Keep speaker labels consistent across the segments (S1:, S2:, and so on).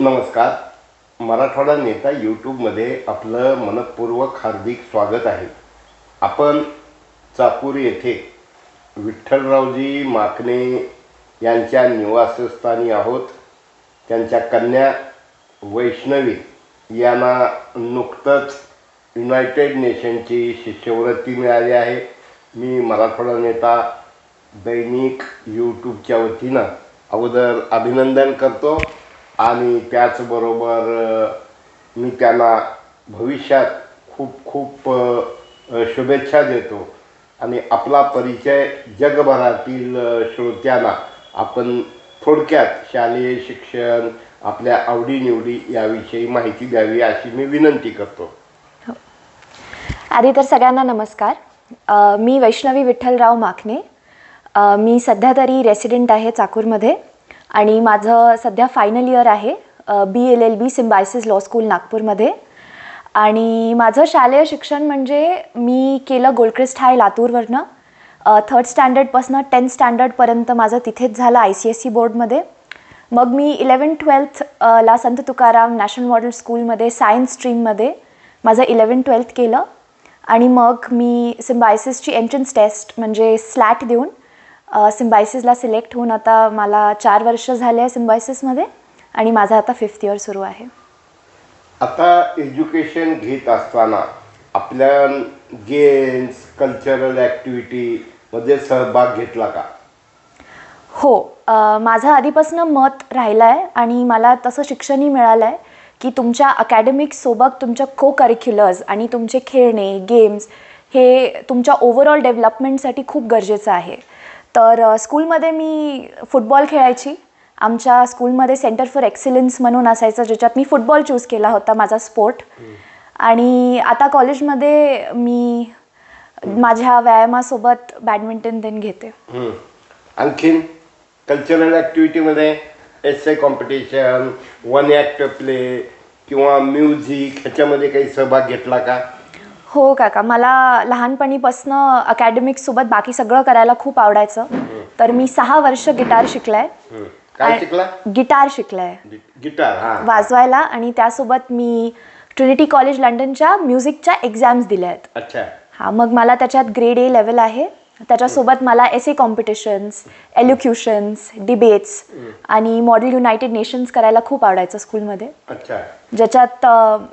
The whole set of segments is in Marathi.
S1: नमस्कार. मराठवाडा नेता यूट्यूबमध्ये आपलं मनपूर्वक हार्दिक स्वागत आहे. आपण चाकूर येथे विठ्ठलरावजी माकणे यांच्या निवासस्थानी आहोत. त्यांच्या कन्या वैष्णवी यांना नुकतंच युनायटेड नेशनची शिष्यवृत्ती मिळाली आहे. मी मराठवाडा नेता दैनिक यूट्यूबच्या वतीनं अगोदर अभिनंदन करतो. आणि त्याचबरोबर मी त्यांना भविष्यात खूप खूप शुभेच्छा देतो. आणि आपला परिचय जगभरातील श्रोत्यांना आपण थोडक्यात शालेय शिक्षण आपल्या आवडीनिवडी याविषयी माहिती द्यावी अशी मी विनंती करतो. हो.
S2: आधी तर सगळ्यांना नमस्कार. मी वैष्णवी विठ्ठलराव माखने. मी सध्या तरी रेसिडेंट आहे चाकूरमध्ये. आणि माझं सध्या फायनल इयर आहे B L L B Symbiosis law school नागपूरमध्ये. आणि माझं शालेय शिक्षण म्हणजे मी केलं गोलक्रिस्ट हाय लातूरवरनं. थर्ड स्टँडर्डपासनं टेन्थ स्टँडर्डपर्यंत माझं तिथेच झालं आय सी एस सी बोर्डमध्ये मग मी इलेवन ट्वेल्थ ला संत तुकाराम नॅशनल मॉडेल स्कूलमध्ये सायन्स स्ट्रीममध्ये माझं इलेवन ट्वेल्थ केलं. आणि मग मी सिम्बायसिसची एंट्रन्स टेस्ट म्हणजे स्लॅट देऊन सिम्बायसिसला सिलेक्ट होऊन आता मला चार वर्ष झाले आहे सिम्बायसिसमध्ये आणि माझं आता फिफ्थ इयर सुरू आहे.
S1: आता एज्युकेशन घेत असताना आपल्या गेम्स कल्चरल ॲक्टिव्हिटीमध्ये सहभाग घेतला का?
S2: हो माझं आधीपासून मत राहिलं आहे आणि मला तसं शिक्षणही मिळालं आहे की तुमच्या अकॅडमिक्ससोबत तुमच्या को करिक्युलर्स आणि तुमचे खेळणे गेम्स हे तुमच्या ओव्हरऑल डेव्हलपमेंटसाठी खूप गरजेचं आहे. तर स्कूलमध्ये मी फुटबॉल खेळायची. आमच्या स्कूलमध्ये सेंटर फॉर एक्सिलन्स म्हणून असायचं ज्याच्यात मी फुटबॉल चूज केला होता माझा स्पोर्ट. आणि आता कॉलेजमध्ये मी माझ्या व्यायामासोबत बॅडमिंटन देन घेते.
S1: आणखीन cultural ॲक्टिव्हिटीमध्ये S A competition one act play किंवा म्युझिक ह्याच्यामध्ये काही सहभाग घेतला का?
S2: हो काका. मला लहानपणीपासनं अकॅडमिक्ससोबत बाकी सगळं करायला खूप आवडायचं. तर मी सहा वर्ष गिटार शिकलाय.
S1: हम्म. काय
S2: आणि-
S1: शिकला?
S2: गिटार शिकलाय.
S1: गिटार हा.
S2: वाजवायला आणि त्यासोबत मी ट्रिनिटी कॉलेज लंडनच्या म्युझिकच्या एक्झाम्स दिल्या आहेत
S1: अच्छा.
S2: हा मग मला त्याच्यात ग्रेड ए लेवल आहे. त्याच्यासोबत मला S A competitions elocutions debates आणि मॉडेल युनायटेड नेशन्स करायला खूप आवडायचं स्कूलमध्ये
S1: अच्छा.
S2: ज्याच्यात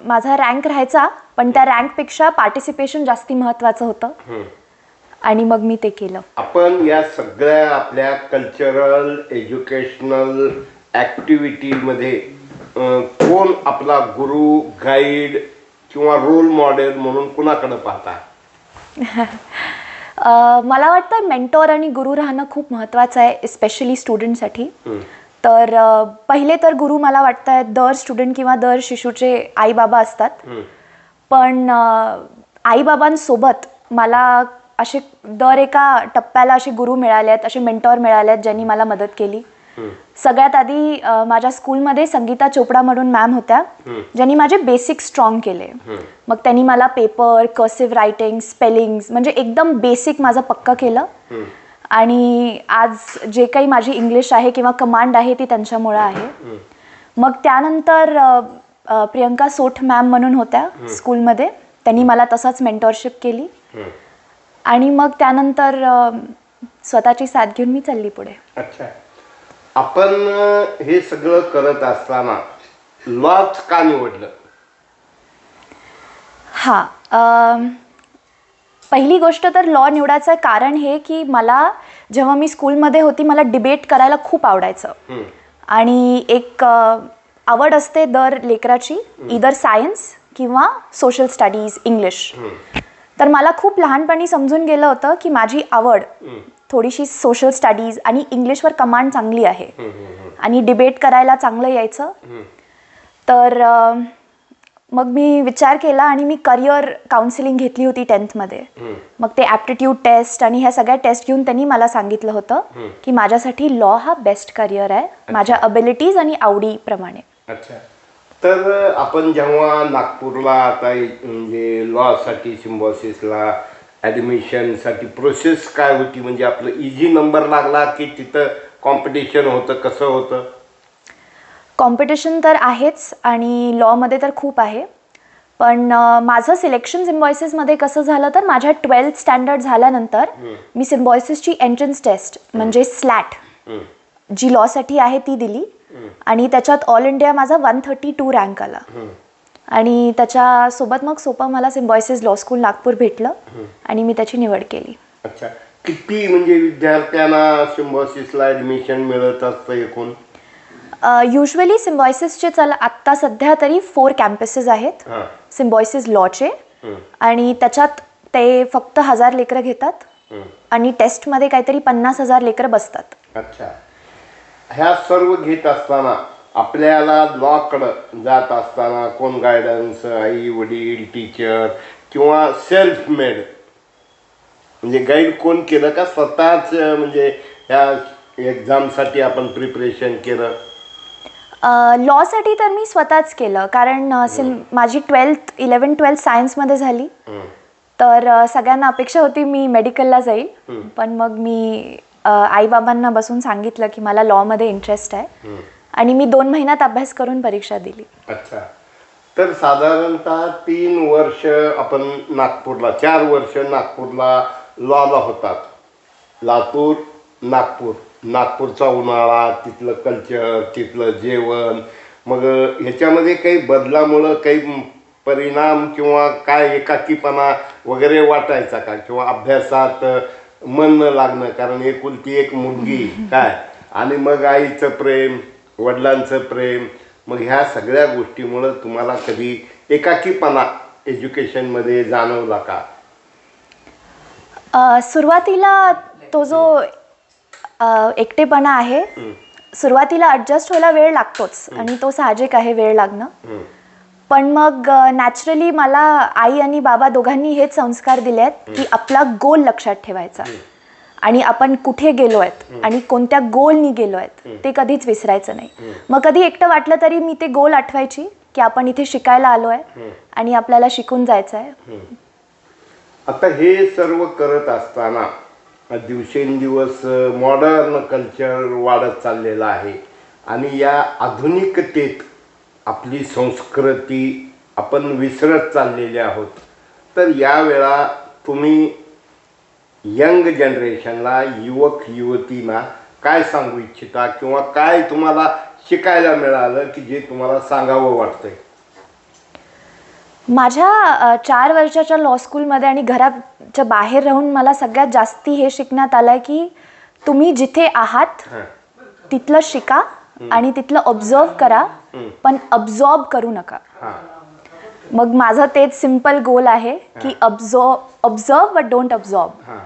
S2: माझा रँक राहायचा पण त्या रँकपेक्षा पार्टिसिपेशन जास्ती महत्त्वाचं होतं. आणि मग मी ते केलं.
S1: आपण या सगळ्या आपल्या कल्चरल एज्युकेशनल ॲक्टिव्हिटीमध्ये कोण आपला गुरु गाईड किंवा रोल मॉडेल म्हणून कुणाकडे पाहता?
S2: मला वाटतं मेंटॉर आणि गुरु राहणं खूप महत्त्वाचं आहे स्पेशली स्टुडंटसाठी. तर पहिले तर गुरु मला वाटतं आहे दर स्टुडंट किंवा दर शिशूचे आई बाबा असतात. पण आई बाबांसोबत मला असे दर एका टप्प्याला असे गुरु मिळाले आहेत असे मेंटॉर मिळाले आहेत ज्यांनी मला मदत केली. सगळ्यात आधी माझ्या स्कूलमध्ये संगीता चोपडा म्हणून मॅम होत्या ज्यांनी माझे बेसिक स्ट्रॉंग केले. मग त्यांनी मला पेपर कर्सिव्ह रायटिंग स्पेलिंग्स म्हणजे एकदम बेसिक माझं पक्क केलं. आणि आज जे काही माझी इंग्लिश आहे किंवा कमांड आहे ती त्यांच्यामुळं आहे. मग त्यानंतर प्रियंका सोठ मॅम म्हणून होत्या स्कूलमध्ये. त्यांनी मला तसंच मेंटॉरशिप केली. आणि मग त्यानंतर स्वतःची साथ घेऊन मी चालली पुढे.
S1: अच्छा. आपण हे सगळं करत असताना लॉच का निवडलं?
S2: हां अम, पहिली गोष्ट तर लॉ निवडायचं कारण हे की मला जेव्हा मी स्कूलमध्ये होती मला डिबेट करायला खूप आवडायचं. आणि एक अ, आवड असते दर लेकराची इदर सायन्स किंवा सोशल स्टडीज इंग्लिश तर मला खूप लहानपणी समजून गेलं होतं की माझी आवड थोडीशी सोशल स्टडीज आणि इंग्लिशवर कमांड चांगली आहे. आणि डिबेट करायला चांगलं यायचं. तर मग मी विचार केला आणि मी करिअर काउन्सिलिंग घेतली होती टेन्थमध्ये मग ते ॲप्टिट्यूड टेस्ट आणि ह्या सगळ्या टेस्ट घेऊन त्यांनी मला सांगितलं होतं की माझ्यासाठी लॉ हा बेस्ट करिअर आहे. माझ्या अबिलिटीज आणि आवडीप्रमाणे
S1: अच्छा. तर आपण जेव्हा नागपूरला आता म्हणजे लॉसाठी सिम्बॉसिसला ॲडमिशनसाठी प्रोसेस काय होती? म्हणजे आपलं इझी नंबर लागला की तिथं कॉम्पिटिशन होतं कसं होतं?
S2: कॉम्पिटिशन तर आहेच आणि लॉमध्ये तर खूप आहे. पण माझं सिलेक्शन सिम्बॉयसिसमध्ये कसं झालं तर माझ्या ट्वेल्थ स्टँडर्ड झाल्यानंतर मी सिम्बॉयसिसची एंट्रन्स टेस्ट म्हणजे स्लॅट. जी लॉसाठी आहे ती दिली. आणि त्याच्यात ऑल इंडिया माझा वन थर्टी टू रँक आला. आणि त्याच्यासोबत मग सोपं मला सिम्बॉयसिस लॉ स्कूल नागपूर भेटलं आणि मी त्याची निवड केली.
S1: अच्छा. किती म्हणजे विद्यार्थ्यांना सिम्बॉसिसला ऍडमिशन मिळत असतं एकूण?
S2: युजली सिम्बॉयसिसचे चला आत्ता सध्या तरी फोर कॅम्पसेस आहेत. सिम्बॉयसिस लॉचे. आणि त्याच्यात ते फक्त हजार लेकरं घेतात. आणि टेस्टमध्ये काहीतरी पन्नास हजार लेकरं बसतात.
S1: अच्छा. ह्या सर्व घेत असताना आपल्याला लॉकडं जात असताना कोण गायडन्स आई वडील टीचर किंवा सेल्फ मेड म्हणजे गाईड कोण केलं का स्वतःच म्हणजे ह्या एक्झामसाठी आपण प्रिपरेशन केलं?
S2: लॉसाठी तर मी स्वतःच केलं कारण सिम माझी ट्वेल्थ इलेवन ट्वेल्थ सायन्समध्ये झाली. तर सगळ्यांना अपेक्षा होती मी मेडिकलला जाईल. पण मग मी आईबाबांना बसून सांगितलं की मला लॉमध्ये इंटरेस्ट आहे. आणि मी दोन महिन्यात अभ्यास करून परीक्षा दिली.
S1: अच्छा. तर साधारणतः तीन वर्ष आपण नागपूरला चार वर्ष नागपूरला लॉला होतात. लातूर नागपूर. नागपूरचा उन्हाळा तिथलं कल्चर तिथलं जेवण. मग ह्याच्यामध्ये काही बदलामुळं काही परिणाम किंवा काय एकाकीपणा वगैरे वाटायचा का? किंवा अभ्यासात मन न लागणं कारण एकुलती एक मुलगी काय? आणि मग आईचं प्रेम. वडिलांचं प्रेम मग ह्या सगळ्या गोष्टीमुळं तुम्हाला कधी एकाकीपणा एज्युकेशनमध्ये जाणवला का?
S2: अ, सुरुवातीला तो जो अ, एकटेपणा आहे सुरुवातीला ॲडजस्ट व्हायला वेळ लागतोच आणि तो साहजिक आहे वेळ लागणं.
S1: हं.
S2: पण मग नॅचरली मला आई आणि बाबा दोघांनी हेच संस्कार दिले आहेत की आपला गोल लक्षात ठेवायचा. आणि आपण कुठे गेलो आहेत आणि कोणत्या गोलनी गेलो आहेत ते कधीच विसरायचं नाही. मग कधी एकटं वाटलं तरी मी ते गोल आठवायची की आपण इथे शिकायला आलो आहे आणि आपल्याला शिकून जायचं आहे.
S1: आता हे सर्व करत असताना दिवसेंदिवस मॉडर्न कल्चर वाढत चाललेलं आहे आणि या आधुनिकतेत आपली संस्कृती आपण विसरत चाललेले आहोत. तर यावेळा तुम्ही यंग जनरेशनला युवक युवतींना काय सांगू इच्छिता किंवा काय तुम्हाला शिकायला मिळालं की जे तुम्हाला सांगावं वाटतंय?
S2: माझ्या चार वर्षाच्या लॉ स्कूलमध्ये आणि घराच्या बाहेर राहून मला सगळ्यात जास्ती हे शिकण्यात आलं आहे की तुम्ही जिथे आहात तिथलं शिका आणि तिथलं ऑब्झर्व करा पण अब्झॉर्ब करू नका. मग माझं तेच सिंपल गोल आहे की absorb observe but don't absorb
S1: हां.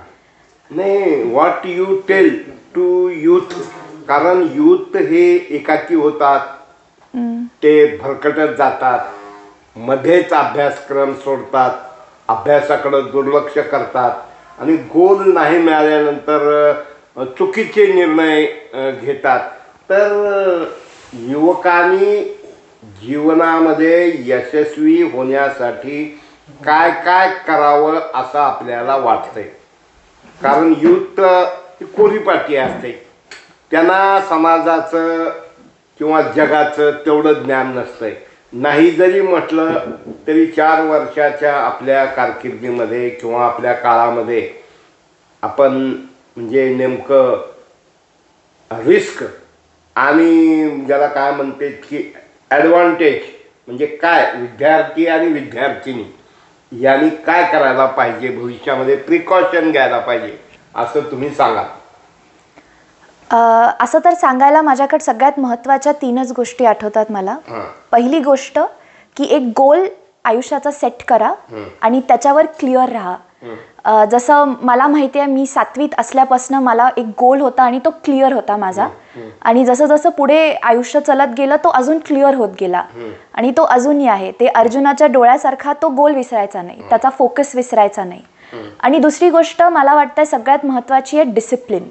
S1: नाही what you tell to youth कारण यूथ हे एकाकी होतात. ते भरकटत जातात. मध्येच अभ्यासक्रम सोडतात. अभ्यासाकडं दुर्लक्ष करतात. आणि गोल नाही मिळाल्यानंतर चुकीचे निर्णय घेतात. तर युवकांनी जीवनामध्ये यशस्वी होण्यासाठी काय काय करावं असं आपल्याला वाटतंय? कारण युथ ही कोरीपाटी असते. त्यांना समाजाचं किंवा जगाचं तेवढं ज्ञान नसतंय. नाही जरी म्हटलं तरी चार वर्षाच्या आपल्या कारकिर्दीमध्ये किंवा आपल्या काळामध्ये आपण म्हणजे नेमकं रिस्क आणि ज्याला काय म्हणते की ॲडव्हान्टेज म्हणजे काय विद्यार्थी आणि विद्यार्थिनी. यांनी काय करायला पाहिजे? भविष्यामध्ये प्रिकॉशन घ्यायला पाहिजे. असं तुम्ही सांगा.
S2: असं तर सांगायला माझ्याकडे सगळ्यात महत्त्वाच्या तीनच गोष्टी आठवतात मला. पहिली गोष्ट की एक गोल आयुष्याचा सेट करा आणि त्याच्यावर क्लिअर राहा. जसं मला माहिती आहे मी सातवीत असल्यापासून मला एक गोल होता आणि तो क्लिअर होता माझा. आणि जसं जसं पुढे आयुष्य चलत गेलं तो अजून क्लिअर होत गेला. आणि तो अजूनही आहे. ते अर्जुनाच्या डोळ्यासारखा तो गोल विसरायचा नाही. त्याचा फोकस विसरायचा नाही. आणि दुसरी गोष्ट मला वाटतं सगळ्यात महत्त्वाची आहे डिसिप्लिन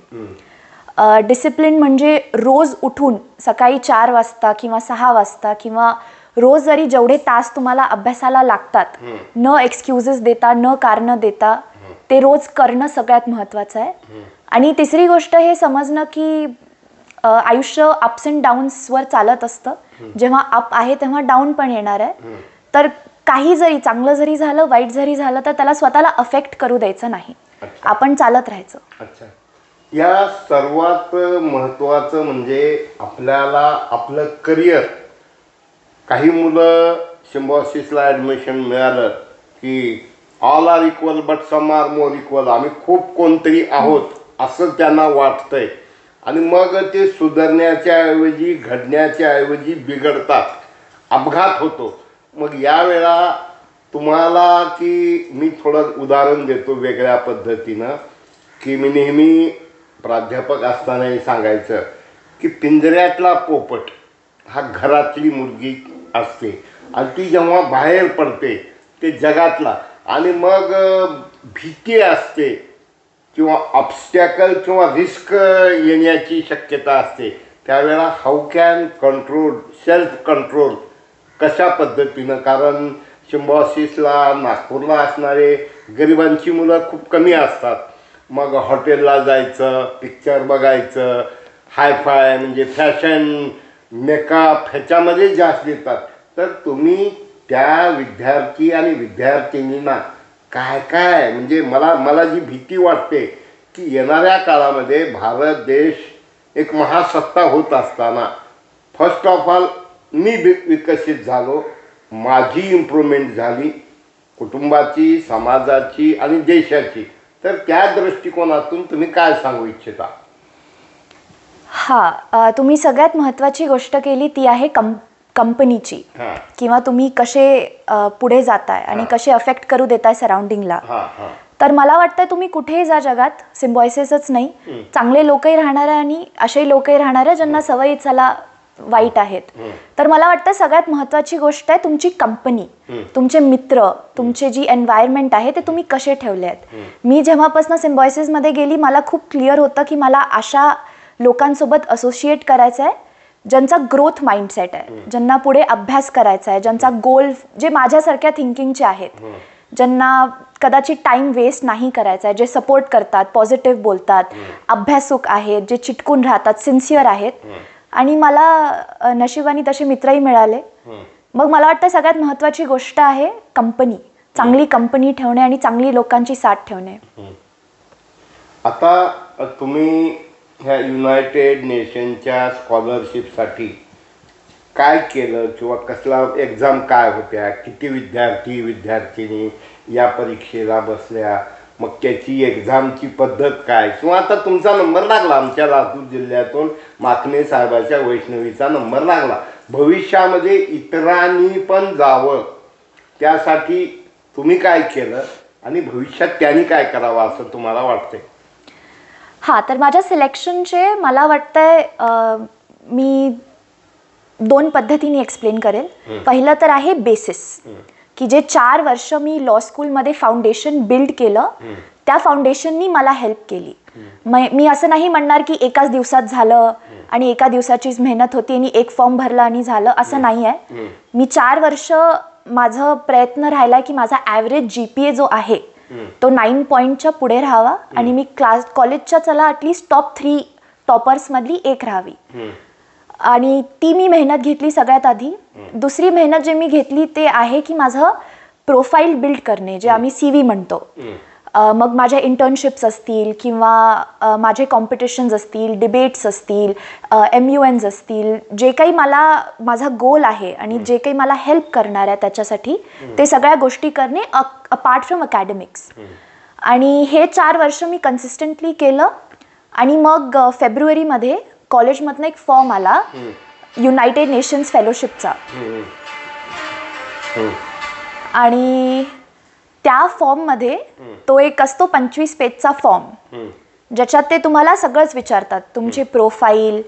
S2: डिसिप्लिन म्हणजे रोज उठून सकाळी चार वाजता किंवा सहा वाजता किंवा रोज जरी जेवढे तास तुम्हाला अभ्यासाला लागतात न एक्सक्युजेस देता न कारणं देता ते रोज करणं सगळ्यात महत्त्वाचं आहे. आणि तिसरी गोष्ट हे समजणं की आयुष्य अप्स अँड डाऊन्सवर चालत असतं. जेव्हा अप आहे तेव्हा डाऊन पण येणार आहे. तर काही जरी चांगलं जरी झालं वाईट जरी झालं तर त्याला स्वतःला अफेक्ट करू द्यायचं नाही. आपण चालत राहायचं.
S1: अच्छा. या सर्वात महत्वाचं म्हणजे आपल्याला आपलं करिअर काही मुलं सिम्बॉसिसला ॲडमिशन मिळालं की all are equal but some are more equal आम्ही खूप कोणतरी आहोत असं त्यांना वाटतंय. आणि मग ते सुधारण्याच्या ऐवजी घडण्याच्या ऐवजी बिघडतात. अपघात होतो. मग यावेळा तुम्हाला की मी थोडं उदाहरण देतो वेगळ्या पद्धतीनं की मी नेहमी प्राध्यापक असतानाही सांगायचं की पिंजऱ्यातला पोपट हा घरातली मुलगी असते. आणि ती जेव्हा बाहेर पडते ते जगातला आणि मग भीती असते किंवा ऑब्स्टॅकल किंवा रिस्क येण्याची शक्यता असते. त्यावेळेला how can control self control कशा पद्धतीनं? कारण सिम्बॉसिसला नागपूरला असणारे गरिबांची मुलं खूप कमी असतात. मग हॉटेलला जायचं पिक्चर बघायचं हायफाय म्हणजे फॅशन मेकअप ह्याच्यामध्ये जास्त देतात तर तुम्ही त्या विद्यार्थी आणि विद्यार्थिनींना काय काय? म्हणजे मला मला जी भीती वाटते की येणाऱ्या काळामध्ये भारत देश एक महासत्ता होत असताना फर्स्ट ऑफ ऑल मी विकसित झालो माझी इम्प्रूव्हमेंट झाली कुटुंबाची समाजाची आणि देशाची. तर त्या दृष्टिकोनातून तुम्ही काय सांगू इच्छिता?
S2: हा तुम्ही सगळ्यात महत्त्वाची गोष्ट केली ती आहे कम कंपनीची किंवा तुम्ही कसे पुढे जाताय आणि कसे अफेक्ट करू देताय सराउंडिंगला तर मला वाटतं तुम्ही कुठेही जा जगात सिम्बॉयसेसच नाही. चांगले लोकही राहणार आहे आणि असे लोकही राहणार आहे ज्यांना सवयी चला वाईट आहेत. तर मला वाटतं सगळ्यात महत्त्वाची गोष्ट आहे तुमची कंपनी तुमचे मित्र तुमचे जी एन्व्हायरमेंट आहे ते तुम्ही कसे ठेवले आहेत. मी जेव्हापासून सिम्बॉयसेसमध्ये गेली मला खूप क्लिअर होतं की मला अशा लोकांसोबत असोसिएट करायचं आहे ज्यांचा ग्रोथ माइंडसेट आहे ज्यांना पुढे अभ्यास करायचा आहे ज्यांचा गोल जे माझ्यासारख्या थिंकिंगचे आहेत ज्यांना कदाचित टाइम वेस्ट नाही करायचा आहे जे सपोर्ट करतात पॉझिटिव्ह बोलतात अभ्यासूक आहेत जे चिटकून राहतात सिन्सिअर आहेत. आणि मला नशिबाने तसे मित्रही मिळाले. मग मला वाटतं सगळ्यात महत्त्वाची गोष्ट आहे कंपनी चांगली कंपनी ठेवणे आणि चांगली लोकांची साथ ठेवणे.
S1: आता तुम्ही ह्या युनायटेड नेशनच्या स्कॉलरशिपसाठी काय केलं किंवा कसला एक्झाम काय होत्या? किती विद्यार्थी विद्यार्थिनी या परीक्षेला बसल्या? मग त्याची एक्झामची पद्धत काय? किंवा आता तुमचा नंबर लागला आमच्या लातूर जिल्ह्यातून माखणे साहेबाच्या वैष्णवीचा नंबर लागला. भविष्यामध्ये इतरांनी पण जावं. त्यासाठी तुम्ही काय केलं आणि भविष्यात त्यांनी काय करावं असं तुम्हाला वाटतंय?
S2: हां तर माझ्या सिलेक्शनचे मला वाटतंय अ, मी दोन पद्धतीने एक्सप्लेन करेल. पहिलं तर आहे बेसिस की जे चार वर्ष मी लॉ स्कूलमध्ये फाउंडेशन बिल्ड केलं त्या फाउंडेशननी मला हेल्प केली. म- मी असं नाही म्हणणार की एकाच दिवसात झालं आणि एका दिवसाचीच मेहनत होती आणि एक फॉर्म भरला आणि झालं असं नाही आहे मी चार वर्ष माझं प्रयत्न राहिला की माझा ॲव्हरेज जी पी ए जो आहे तो नाईन पॉईंटच्या पुढे राहावा आणि मी क्लास कॉलेजच्या चला ॲटलिस्ट टॉप थ्री टॉपर्समधली एक राहावी. आणि ती मी मेहनत घेतली सगळ्यात आधी. दुसरी मेहनत जे मी घेतली ते आहे की माझं प्रोफाईल बिल्ड करणे जे आम्ही सी व्ही म्हणतो. मग माझ्या इंटर्नशिप्स असतील किंवा माझे कॉम्पिटिशन्स असतील डिबेट्स असतील एम यू एन्स असतील जे काही मला माझा गोल आहे आणि जे काही मला हेल्प करणार आहे त्याच्यासाठी ते सगळ्या गोष्टी करणे अपार्ट फ्रॉम अकॅडमिक्स आणि हे चार वर्ष मी कन्सिस्टंटली केलं आणि मग फेब्रुवारीमध्ये कॉलेजमधनं एक फॉर्म आला युनायटेड नेशन्स फेलोशिपचा आणि त्या फॉर्ममध्ये तो एक असतो पंचवीस पेजचा फॉर्म. ज्याच्यात ते तुम्हाला सगळंच विचारतात. तुमची प्रोफाईल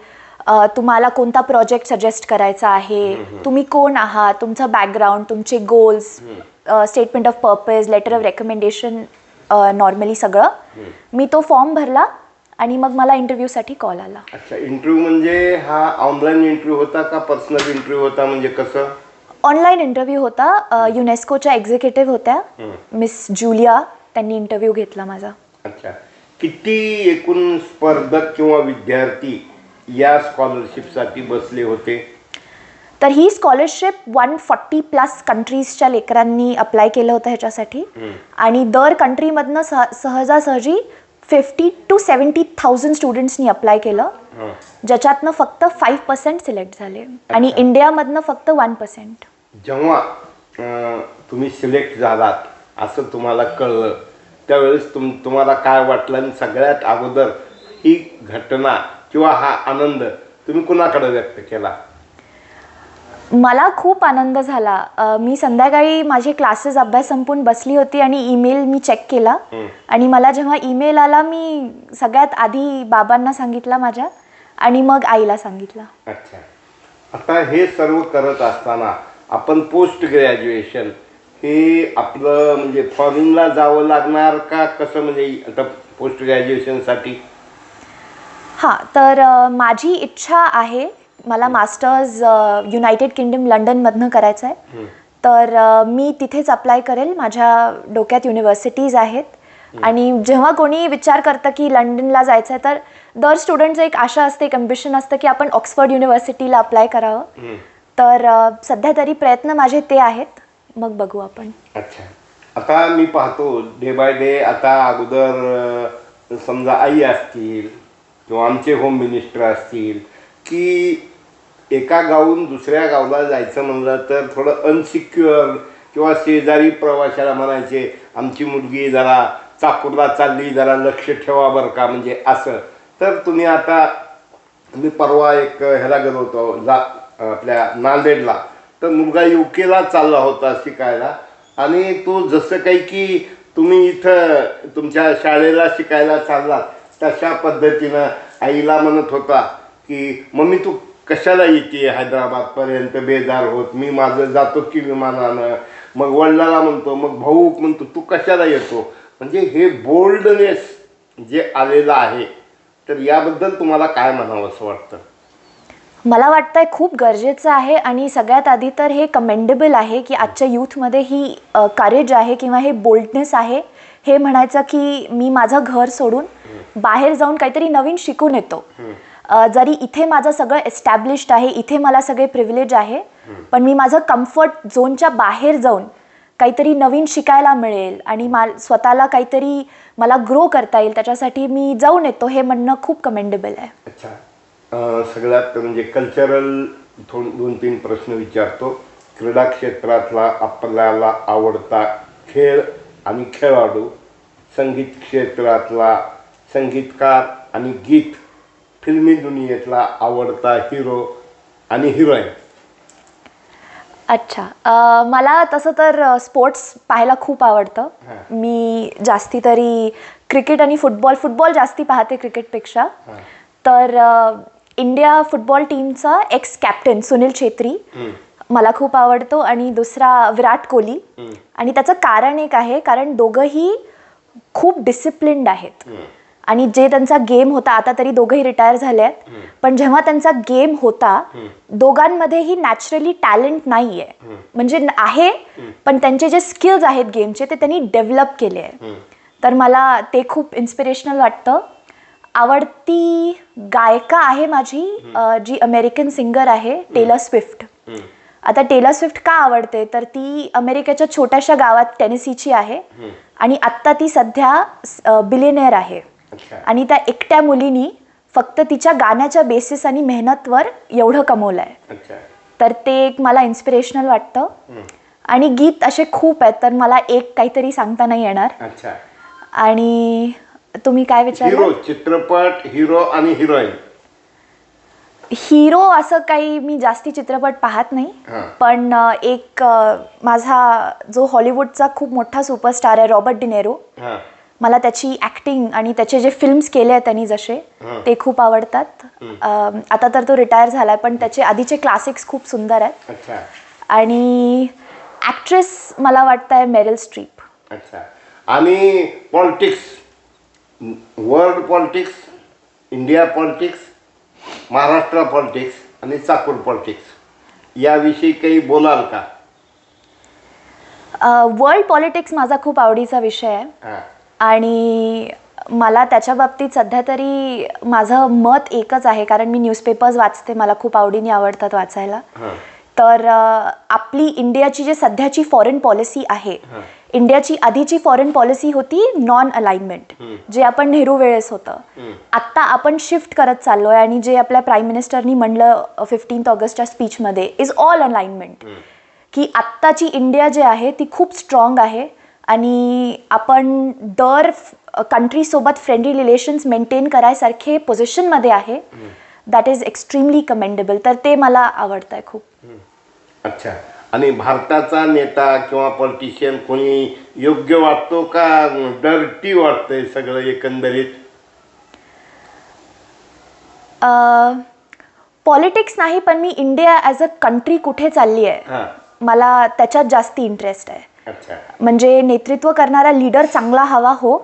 S2: तुम्हाला कोणता प्रोजेक्ट सजेस्ट करायचा आहे तुम्ही कोण आहात तुमचं बॅकग्राऊंड तुमचे goals statement of purpose letter of recommendation normally सगळं. मी तो फॉर्म भरला आणि मग मला इंटरव्ह्यूसाठी कॉल आला.
S1: अच्छा इंटरव्ह्यू म्हणजे हा ऑनलाईन इंटरव्ह्यू होता का पर्सनल इंटरव्ह्यू होता म्हणजे कसं?
S2: ऑनलाईन इंटरव्ह्यू होता युनेस्कोच्या एक्झिक्युटिव्ह होत्या मिस जुलिया त्यांनी इंटरव्ह्यू घेतला माझा.
S1: अच्छा. किती एकूण स्पर्धक किंवा विद्यार्थी या स्कॉलरशिपसाठी बसले होते?
S2: तर ही स्कॉलरशिप वन फॉर्टी प्लस कंट्रीजच्या लेकरांनी अप्लाय केलं होतं ह्याच्यासाठी. आणि दर कंट्रीमधनं सह सहजासहजी फिफ्टी टू सेवन्टी थाउजंड स्टुडंट्सनी अप्लाय केलं. ज्याच्यातनं फक्त फाईव्ह पर्सेंट सिलेक्ट झाले. आणि. इंडियामधनं फक्त वन पर्सेंट
S1: जेव्हा तुम्ही सिलेक्ट झालात असं तुम्हाला कळलं त्यावेळेस तुम तुम्हाला काय वाटलं? आणि सगळ्यात अगोदर ही घटना किंवा हा आनंद तुम्ही कुणाकडे व्यक्त केला?
S2: मला खूप आनंद झाला. मी संध्याकाळी माझे क्लासेस अभ्यास संपून बसली होती आणि ईमेल मी चेक केला. आणि मला जेव्हा ईमेल आला मी सगळ्यात आधी बाबांना सांगितला माझ्या आणि मग आईला सांगितलं.
S1: अच्छा. आता हे सर्व करत असताना आपण पोस्ट ग्रॅज्युएशन हे आपलं म्हणजे फॉरेनला जावं लागणार का? कसं म्हणजे आता पोस्ट ग्रॅज्युएशनसाठी
S2: हां तर माझी इच्छा आहे मला मास्टर्स युनायटेड किंगडम लंडनमधनं करायचं आहे. तर मी तिथेच अप्लाय करेल. माझ्या डोक्यात युनिव्हर्सिटीज आहेत. आणि जेव्हा कोणी विचार करतं की लंडनला जायचं आहे तर दर स्टुडंटचं एक आशा असते एक अम्बिशन असतं की आपण ऑक्सफर्ड युनिव्हर्सिटीला अप्लाय करावं. तर सध्या तरी प्रयत्न माझे ते आहेत. मग बघू आपण.
S1: अच्छा. आता मी पाहतो डे बाय डे आता अगोदर समजा आई असतील किंवा आमचे होम मिनिस्टर असतील की एका गावून दुसऱ्या गावाला जायचं म्हणलं तर थोडं अनसिक्युअर किंवा शेजारी प्रवाशाला म्हणायचे आमची मुलगी जरा चाकूरला चालली जरा लक्ष ठेवा बरं का म्हणजे असं. तर तुम्ही आता मी परवा एक ह्याला गेलो होतो जा आपल्या नांदेडला. तर मुलगा यू केला चालला होता शिकायला. आणि तो जसं काही की तुम्ही इथं तुमच्या शाळेला शिकायला चाललात तशा पद्धतीनं आईला म्हणत होता की मम्मी तू कशाला येते हैदराबादपर्यंत बेजार होत? मी माझं जातो की विमानानं. मग वडिलाला म्हणतो मग भाऊ म्हणतो तू कशाला येतो? म्हणजे हे बोल्डनेस जे आलेलं आहे तर याबद्दल तुम्हाला काय म्हणावं असं वाटतं?
S2: मला वाटतंय खूप गरजेचं आहे आणि सगळ्यात आधी तर हे कमेंडेबल आहे की आजच्या यूथमध्ये ही करेज आहे किंवा हे बोल्डनेस आहे. हे म्हणायचं की मी माझं घर सोडून बाहेर जाऊन काहीतरी नवीन शिकून येतो. जरी इथे माझं सगळं एस्टॅब्लिश्ड आहे इथे मला सगळे प्रिव्हिलेज आहे पण मी माझं कम्फर्ट झोनच्या बाहेर जाऊन काहीतरी नवीन शिकायला मिळेल आणि मा स्वतःला काहीतरी मला ग्रो करता येईल त्याच्यासाठी मी जाऊन येतो हे म्हणणं खूप कमेंडेबल आहे.
S1: अच्छा. सगळ्यात म्हणजे कल्चरल थोड दोन तीन प्रश्न विचारतो. क्रीडा क्षेत्रातला आपल्याला आवडता खेळ आणि खेळाडू संगीत क्षेत्रातला संगीतकार आणि गीत फिल्मी दुनियेतला आवडता हिरो आणि हिरोईन
S2: अच्छा. मला तसं तर स्पोर्ट्स पाहायला खूप आवडतं. मी जास्ती तरी क्रिकेट आणि फुटबॉल फुटबॉल जास्ती पाहते क्रिकेटपेक्षा तर इंडिया फुटबॉल टीमचा एक्स कॅप्टन सुनील छेत्री. मला खूप आवडतो आणि दुसरा विराट कोहली. आणि त्याचं कारण एक आहे कारण दोघंही खूप डिसिप्लिन्ड आहेत. आणि जे त्यांचा गेम होता आता तरी दोघंही रिटायर झाले आहेत. पण जेव्हा त्यांचा गेम होता दोघांमध्येही नॅचरली टॅलेंट नाही आहे म्हणजे आहे पण त्यांचे जे स्किल्स आहेत गेमचे ते त्यांनी डेव्हलप केले आहे तर मला ते खूप इन्स्पिरेशनल वाटतं. आवडती गायिका आहे माझी जी अमेरिकन सिंगर आहे टेलर स्विफ्ट. आता टेलर स्विफ्ट का आवडते? तर ती अमेरिकेच्या छोट्याशा गावात टेनेसीची आहे आणि आत्ता ती सध्या बिलिनेअर आहे. आणि त्या एकट्या मुलीनी फक्त तिच्या गाण्याच्या बेसिस आणि मेहनतवर एवढं कमवलं आहे तर ते एक मला इन्स्पिरेशनल वाटतं. आणि गीत असे खूप आहेत तर मला एक काहीतरी सांगता नाही येणार. आणि तुम्ही काय विचारलं?
S1: हिरो चित्रपट हिरो आणि हिरोईन
S2: हिरो असं काही मी जास्ती चित्रपट पाहत नाही.
S1: हां.
S2: पण अ, एक अ, माझा जो हॉलिवूडचा खूप मोठा सुपरस्टार आहे रॉबर्ट डिनेरो
S1: हां.
S2: मला त्याची ॲक्टिंग आणि त्याचे जे फिल्म्स केले आहेत त्यांनी जसे
S1: हं.
S2: ते खूप आवडतात. अम, आता तर तो रिटायर झालाय पण त्याचे आधीचे क्लासिक्स खूप सुंदर आहेत.
S1: अच्छा.
S2: आणि ॲक्ट्रेस मला वाटतं आहे मेरिल स्ट्रीप
S1: अच्छा. आणि politics world politics India politics Maharashtra politics आणि चाकूर पॉलिटिक्स याविषयी काही बोलाल का?
S2: वर्ल्ड पॉलिटिक्स माझा खूप आवडीचा विषय आहे. आणि मला त्याच्या बाबतीत सध्या तरी माझं मत एकच आहे कारण मी न्यूजपेपर्स वाचते मला खूप आवडीने आवडतात वाचायला. तर आपली इंडियाची जी सध्याची फॉरेन पॉलिसी आहे. इंडियाची आधीची फॉरेन पॉलिसी होती नॉन अलाइनमेंट जे आपण नेहरू वेळेस होतं. आत्ता आपण शिफ्ट करत चाललोय आणि जे आपल्या प्राईम मिनिस्टरनी म्हणलं फिफ्टीन्थ ऑगस्टच्या स्पीचमध्ये इज ऑल अलाइनमेंट की आत्ताची इंडिया जे आहे ती खूप स्ट्रॉंग आहे आणि आपण दर कंट्रीसोबत फ्रेंडली रिलेशन्स मेंटेन करायसारखे पोझिशनमध्ये आहे. दॅट इज एक्स्ट्रीमली कमेंडेबल तर ते मला आवडतं आहे खूप
S1: अच्छा. आणि भारताचा नेता किंवा पॉलिटिशियन कोणी योग्य वाटतो का? डर्टी वाटतंय सगळं एकंदरीत?
S2: पॉलिटिक्स नाही पण मी इंडिया ॲज अ कंट्री कुठे चालली आहे मला त्याच्यात जास्ती इंटरेस्ट आहे. म्हणजे नेतृत्व करणारा लीडर चांगला हवा हो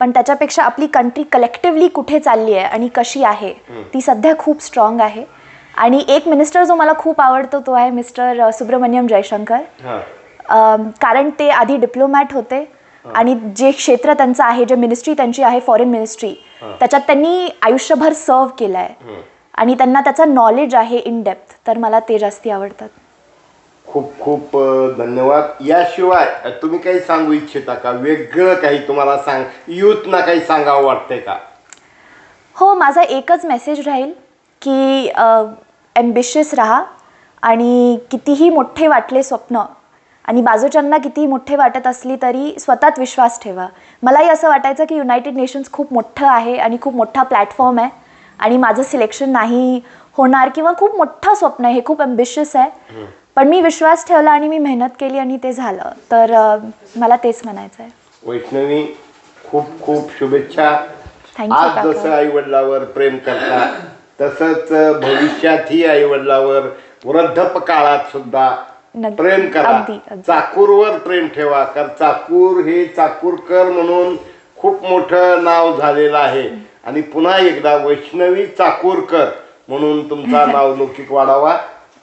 S2: पण त्याच्यापेक्षा आपली कंट्री कलेक्टिव्हली कुठे चालली आहे आणि कशी आहे ती सध्या खूप स्ट्रॉंग आहे. आणि एक मिनिस्टर जो मला खूप आवडतो तो आहे मिस्टर सुब्रमण्यम जयशंकर. कारण ते आधी डिप्लोमॅट होते आणि जे क्षेत्र त्यांचं आहे जे मिनिस्ट्री त्यांची आहे फॉरेन मिनिस्ट्री त्याच्यात त्यांनी आयुष्यभर सर्व केलं आहे आणि त्यांना त्याचं नॉलेज आहे इन डेप्थ तर मला ते जास्ती आवडतात.
S1: खूप खूप धन्यवाद. याशिवाय तुम्ही काही सांगू इच्छिता का? वेगळं काही तुम्हाला सांग युथना काही सांगावं वाटतंय का?
S2: हो माझा एकच मेसेज राहील की ॲम्बिशियस राहा आणि कितीही मोठे वाटले स्वप्न आणि बाजूच्यांना कितीही मोठे वाटत असली तरी स्वतःत विश्वास ठेवा. मलाही असं वाटायचं की युनायटेड नेशन्स खूप मोठं आहे आणि खूप मोठा प्लॅटफॉर्म आहे आणि माझं सिलेक्शन नाही होणार किंवा खूप मोठं स्वप्न आहे हे खूप ॲम्बिशियस आहे. पण मी विश्वास ठेवला आणि मी मेहनत केली आणि ते झालं तर अ, मला तेच म्हणायचं आहे
S1: वैष्णवी खूप खूप शुभेच्छा
S2: Thank you,
S1: आज
S2: काका.
S1: जसं आई वडिलावर प्रेम करता तसंच भविष्यातही आई वडिलावर वृद्धप काळात सुद्धा
S2: नक्की.
S1: प्रेम करा
S2: अगदी.
S1: चाकूरवर प्रेम ठेवा कारण चाकूर हे चाकूरकर म्हणून खूप मोठं नाव झालेलं आहे आणि पुन्हा एकदा वैष्णवी चाकूरकर म्हणून तुमचा नाव लौकिक वाढावा